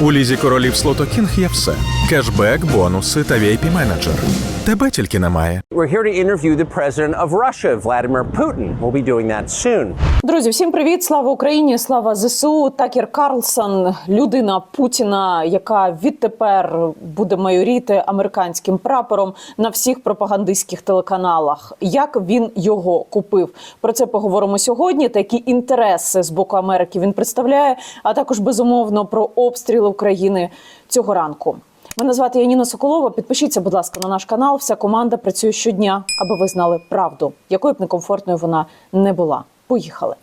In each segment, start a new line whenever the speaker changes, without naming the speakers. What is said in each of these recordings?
У лізі королів Слотокінг є все: кешбек, бонуси та vip менеджер Тебе тільки немає.
We're here to interview the president of Russia, Vladimir Putin. We'll be doing that soon.
Друзі, всім привіт! Слава Україні! Слава ЗСУ! Такер Карлсон, людина Путіна, яка відтепер буде майоріти американським прапором на всіх пропагандистських телеканалах. Як він його купив? Про це поговоримо сьогодні. Та які інтереси з боку Америки він представляє, а також безумовно про обстріли України цього ранку. Мене звати Яніна Соколова. Підпишіться, будь ласка, на наш канал. Вся команда працює щодня, аби ви знали правду, якою б некомфортною вона не була. Поїхали.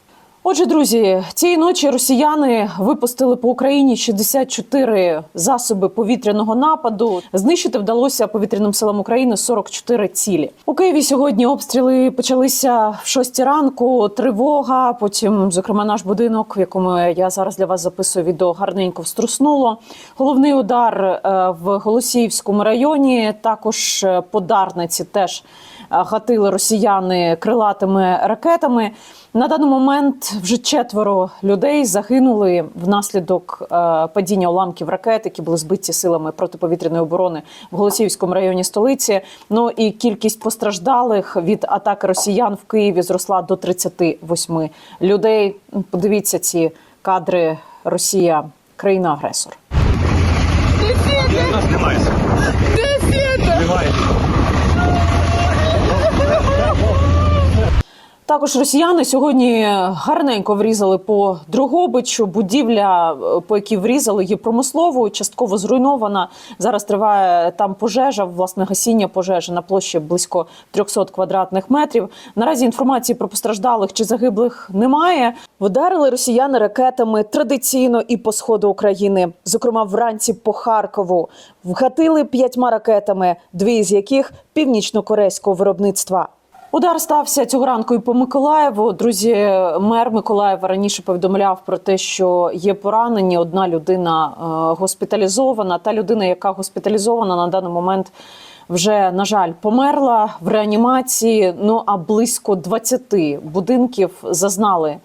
Отже, друзі, цієї ночі росіяни випустили по Україні 64 засоби повітряного нападу. Знищити вдалося повітряним силам України 44 цілі. У Києві сьогодні обстріли почалися в 6 ранку. Тривога. Потім, зокрема, наш будинок, в якому я зараз для вас записую відео, гарненько вструснуло. Головний удар е, в Голосіївському районі. Також е, по Дарниці теж гатили росіяни крилатими ракетами. На даний момент вже четверо людей загинули внаслідок е, падіння уламків ракет, які були збиті силами протиповітряної оборони в Голосіївському районі столиці. Ну і кількість постраждалих від атаки росіян в Києві зросла до 38 людей. Подивіться ці кадри. Росія країна-агресор. Також росіяни сьогодні гарненько врізали по Дрогобичу. Будівля, е, по якій врізали, є промисловою, частково зруйнована. Зараз триває там пожежа, власне гасіння пожежі на площі близько 300 квадратних метрів. Наразі інформації про постраждалих чи загиблих немає. Вдарили росіяни ракетами традиційно і по сходу України, зокрема вранці по Харкову. Вгатили п'ятьма ракетами, дві з яких північно-корейського виробництва. Удар стався цього ранку і по Миколаєву. Друзі, мер Миколаєва раніше повідомляв про те, що є поранені. Одна людина е, госпіталізована. Та людина, яка госпіталізована на даний момент. Вже на жаль померла в реанімації. Ну а близько 20 будинків зазнали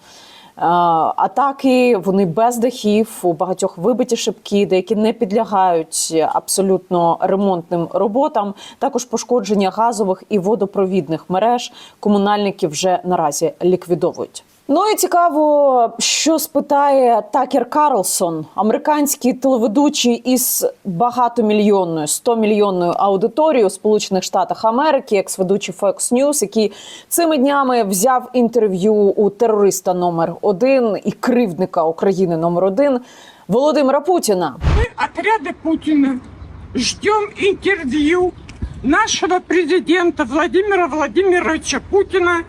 атаки. Вони без дахів, у багатьох вибиті шибки, деякі не підлягають абсолютно ремонтним роботам. Також пошкодження газових і водопровідних мереж. Комунальники вже наразі ліквідовують. Ну і цікаво, що спитає Такер Карлсон, американський телеведучий із багатомільйонною 100-мільйонною аудиторією у Сполучених Штатах Америки, екс-ведучий Fox News, який цими днями взяв інтерв'ю у терориста номер один і кривдника України номер один Володимира Путіна.
Мы, отряды Путина, ждем интервью нашего президента Владимира Владимировича Путина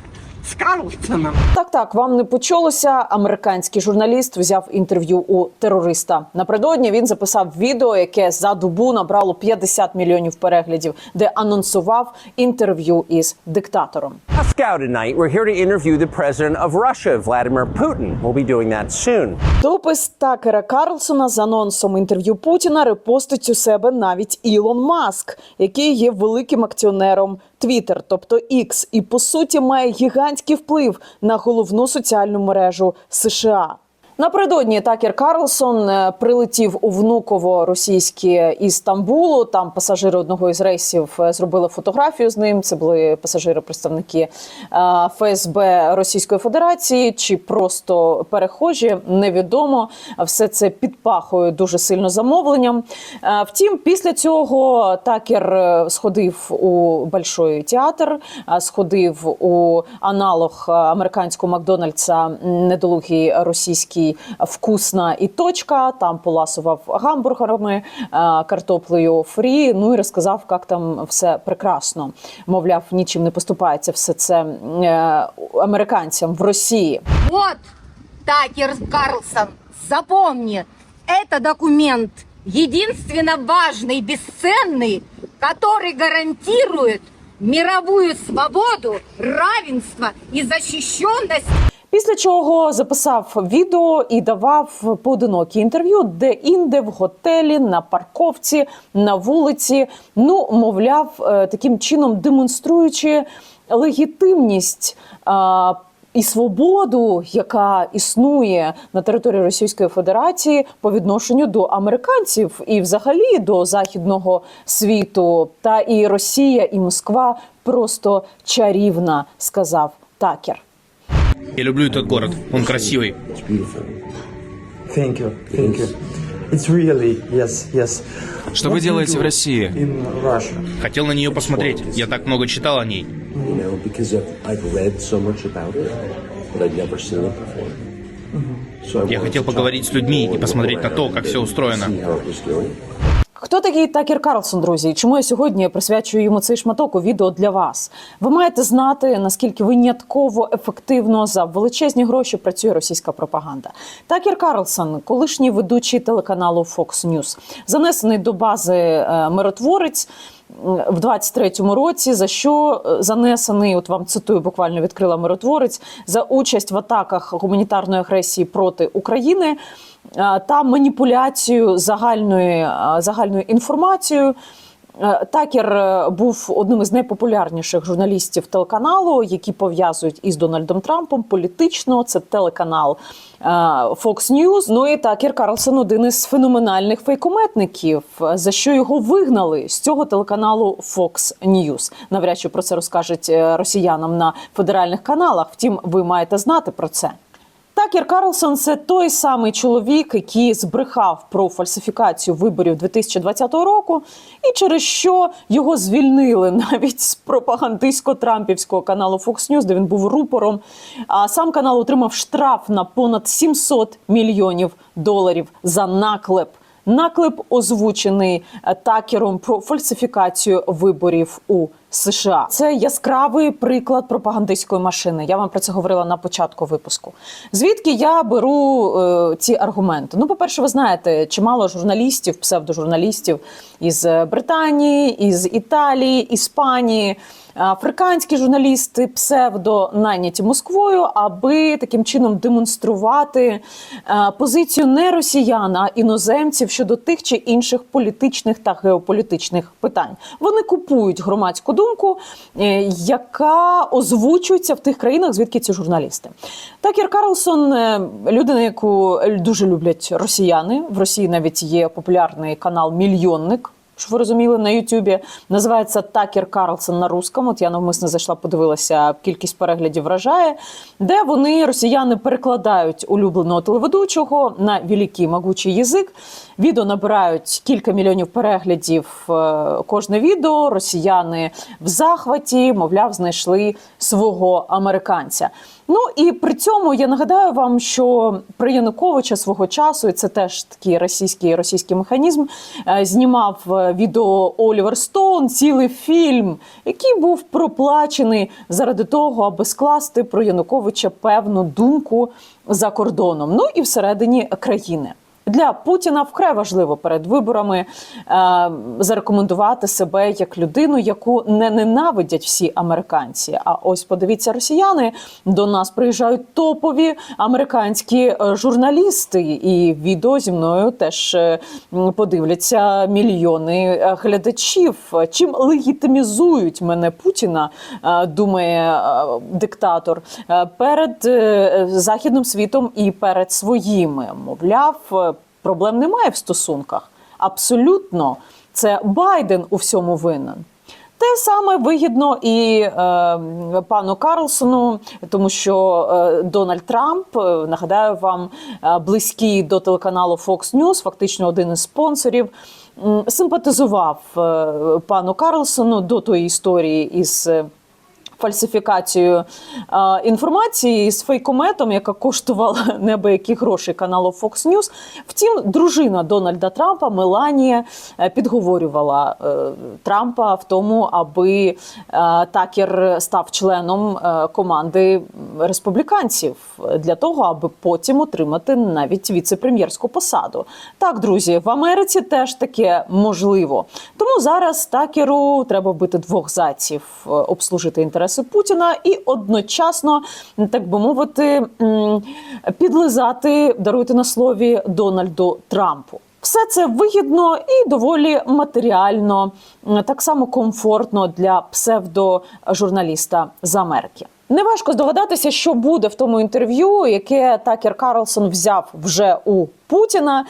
с Карлсоном.
Так, так, вам не почулося. Американський журналіст взяв інтерв'ю у терориста. Напередодні він записав відео, яке за добу набрало 50 мільйонів переглядів, де анонсував інтерв'ю із диктатором.
Moscow tonight. We're here to interview the president of Russia, Vladimir Putin. We'll be doing that soon.
Допис Такера Карлсона з анонсом інтерв'ю Путіна репостить у себе навіть Ілон Маск, який є великим акціонером Twitter, тобто X, і по суті має гігантський вплив на головну соціальну мережу США. Напередодні Такер Карлсон е, прилетів у внуково російське із Стамбулу. Там пасажири одного із рейсів е, зробили фотографію з ним. Це були пасажири, представники е, ФСБ Російської Федерації чи просто перехожі. Невідомо. Все це підпахує дуже сильно замовленням. Втім, після цього Такер сходив у Большой театр, сходив у аналог американського Макдональдса м, недолугий російський вкусна і точка. Там поласував гамбургерами, е, картоплею фрі. Ну і розказав, як там все прекрасно. Мовляв, нічим не поступається все це е, американцям в Росії.
Вот, Такер Карлсон, запомни, это документ единственно важный, бесценный, который гарантирует мировую свободу, равенство и защищенность
Після чого записав відео і давав поодинокі інтерв'ю, де інде в готелі, на парковці, на вулиці. Ну, мовляв, е, таким чином демонструючи легітимність. е, і свободу, яка існує на території Російської Федерації по відношенню до американців і, взагалі, до західного світу. Та і Росія, і Москва просто чарівна, сказав Такер.
Я люблю этот город. Он красивый.
Что вы делаете в России?
Хотел на нее посмотреть. Я так много читал о ней. Я хотел поговорить с людьми и посмотреть на то, как все устроено.
Хто такий Такер Карлсон, друзі? Чому я сьогодні присвячую йому цей шматок у відео для вас? Ви маєте знати, наскільки винятково ефективно за величезні гроші працює російська пропаганда. Такер Карлсон, колишній ведучий телеканалу Fox News, занесений до бази е, миротворець. В 23-му році за що е, занесений, от вам цитую, буквально відкрила миротворець за участь в атаках гуманітарної агресії проти України та маніпуляцію загальною, е, загальною інформацією. Е, Такер е, був одним із найпопулярніших журналістів телеканалу, які пов'язують із Дональдом Трампом політично. Це телеканал е, Fox News. Ну і Такер Карлсон один із феноменальних фейкометників, е, за що його вигнали з цього телеканалу Fox News. Навряд чи про це розкажуть е, росіянам на федеральних каналах. Втім, ви маєте знати про це. Такер Карлсон це той самий чоловік, який збрехав про фальсифікацію виборів 2020 року, і через що його звільнили навіть з пропагандистсько-трампівського каналу Fox News, де він був рупором. А сам канал отримав штраф на понад 700 мільйонів доларів за наклеп. Наклеп озвучений е, такером про фальсифікацію виборів у США. Це яскравий приклад пропагандистської машини. Я вам про це говорила на початку випуску. Звідки я беру е, ці аргументи? Ну, по-перше, ви знаєте, чимало журналістів, псевдожурналістів із е, Британії, із Італії, Іспанії. Африканські журналісти псевдо найняті Москвою, аби таким чином демонструвати е, позицію не росіян, а іноземців щодо тих чи інших політичних та геополітичних питань. Вони купують громадську думку, е, яка озвучується в тих країнах, звідки ці журналісти. Такер Карлсон е, людина, яку дуже люблять росіяни. В Росії навіть є популярний канал Мільйонник. Щоб ви розуміли, на Ютубі називається Такер Карлсон на русскому. От я навмисно зайшла, подивилася, кількість переглядів вражає, де вони, росіяни, перекладають улюбленого телеведучого на великий могучий язик. Відео набирають кілька мільйонів переглядів е, кожне відео. Росіяни в захваті, мовляв, знайшли свого американця. Ну і при цьому я нагадаю вам, що при Януковича свого часу, і це теж такий російський російський механізм, е, знімав е, відео Олівер Стоун, цілий фільм, який був проплачений заради того, аби скласти про Януковича певну думку за кордоном, ну і всередині країни. Для Путіна вкрай важливо перед виборами е, зарекомендувати себе як людину, яку не ненавидять всі американці. А ось подивіться, росіяни до нас приїжджають топові американські е, журналісти, і відео зі мною теж е, подивляться мільйони е, глядачів. Чим легітимізують мене Путіна, думає диктатор перед західним світом і перед своїми. Мовляв, проблем немає в стосунках. Абсолютно, це Байден у всьому винен. Те саме вигідно і е, пану Карлсону, тому що е, Дональд Трамп, е, нагадаю вам, е, близький до телеканалу Fox News, фактично один із спонсорів, м, симпатизував е, пану Карлсону до тої історії із. Фальсифікацією е, інформації з фейкометом, яка коштувала небиякі гроші каналу Fox News. Втім, дружина Дональда Трампа Меланія е, підговорювала е, Трампа в тому, аби е, Такер став членом е, команди республіканців для того, аби потім отримати навіть віце-прем'єрську посаду. Так, друзі, в Америці теж таке можливо. Тому зараз Такеру треба вбити двох зайців, е, обслужити інтереси Путіна і одночасно, так би мовити, підлизати, даруйте на слові Дональду Трампу. Все це вигідно і доволі матеріально, так само комфортно для псевдожурналіста з Америки. Неважко здогадатися, що буде в тому інтерв'ю, яке Такер Карлсон взяв вже у Путіна.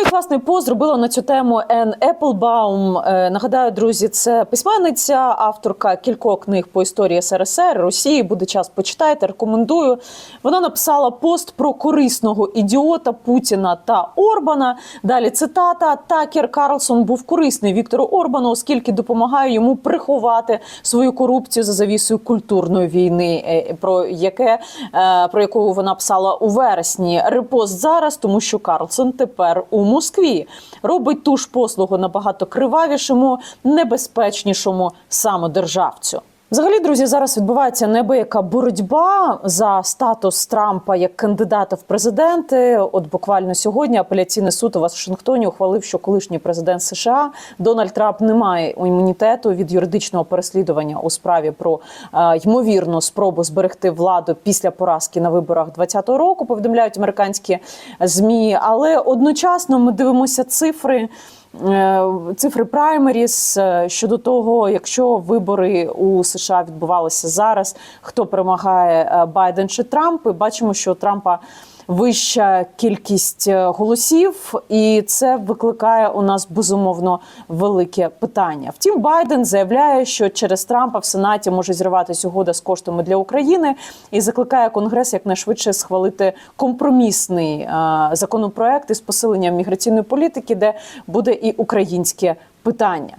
Ну і класний пост зробила на цю тему Ен Еплбаум. Е, Нагадаю, друзі, це письменниця, авторка кількох книг по історії СРСР, Росії. Буде час, почитайте, рекомендую. Вона написала пост про корисного ідіота Путіна та Орбана. Далі цитата: Такер Карлсон був корисний Віктору Орбану, оскільки допомагає йому приховати свою корупцію за завісою культурної війни, е, про яке е, про яку вона писала у вересні. Репост зараз, тому що Карлсон тепер у Москві робить ту ж послугу набагато кривавішому, небезпечнішому самодержавцю. Взагалі, друзі, зараз відбувається небияка боротьба за статус Трампа як кандидата в президенти. От буквально сьогодні апеляційний суд у Вашингтоні ухвалив, що колишній президент США Дональд Трамп не має імунітету від юридичного переслідування у справі про е, ймовірну спробу зберегти владу після поразки на виборах 2020 року. Повідомляють американські змі, але одночасно ми дивимося цифри. Е, Цифри праймеріс е, щодо того, якщо вибори у США відбувалися зараз, хто перемагає е, Байден чи Трамп, і бачимо, що Трампа вища кількість е, голосів, і це викликає у нас безумовно велике питання. Втім, Байден заявляє, що через Трампа в Сенаті може зірватися угода з коштами для України і закликає Конгрес якнайшвидше схвалити компромісний е, законопроект із посиленням міграційної політики, де буде і українське питання.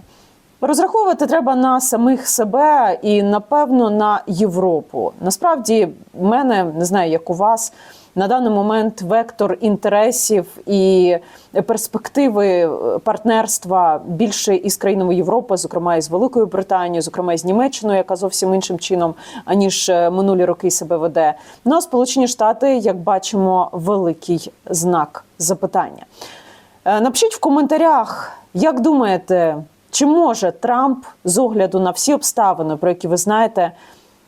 Розраховувати треба на самих себе і напевно на Європу. Насправді, в мене не знаю, як у вас. На даний момент вектор інтересів і перспективи партнерства більше із країнами Європи, зокрема із Великою Британією, зокрема із Німеччиною, яка зовсім іншим чином аніж е, минулі роки себе веде. Ну а Сполучені Штати, як бачимо, великий знак запитання. Е, Напишіть в коментарях, як думаєте, чи може Трамп з огляду на всі обставини, про які ви знаєте,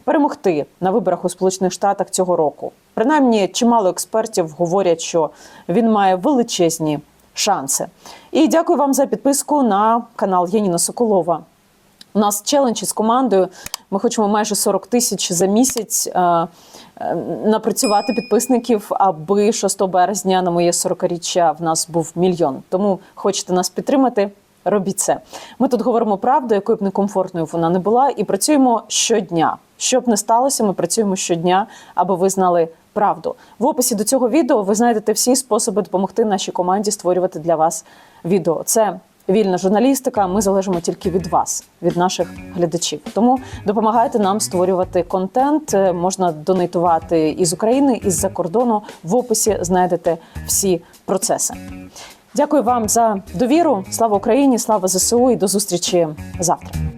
перемогти на виборах у Сполучених Штатах цього року? Принаймні, чимало експертів говорять, що він має величезні шанси. І дякую вам за підписку на канал Яніна Соколова. У нас челендж із командою. Ми хочемо майже 40 тисяч за місяць е, е, напрацювати підписників, аби 6 березня на моє 40-річчя в нас був мільйон. Тому хочете нас підтримати. Робіть це. Ми тут говоримо правду, якою б некомфортною вона не була, і працюємо щодня. Що б не сталося, ми працюємо щодня, аби ви знали правду. В описі до цього відео ви знайдете всі способи допомогти нашій команді створювати для вас відео. Це вільна журналістика. Ми залежимо тільки від вас, від наших глядачів. Тому допомагайте нам створювати контент. Е, Можна донейтувати із України, із за кордону. В описі знайдете всі процеси. Дякую вам за довіру. Слава Україні! Слава ЗСУ і до зустрічі завтра.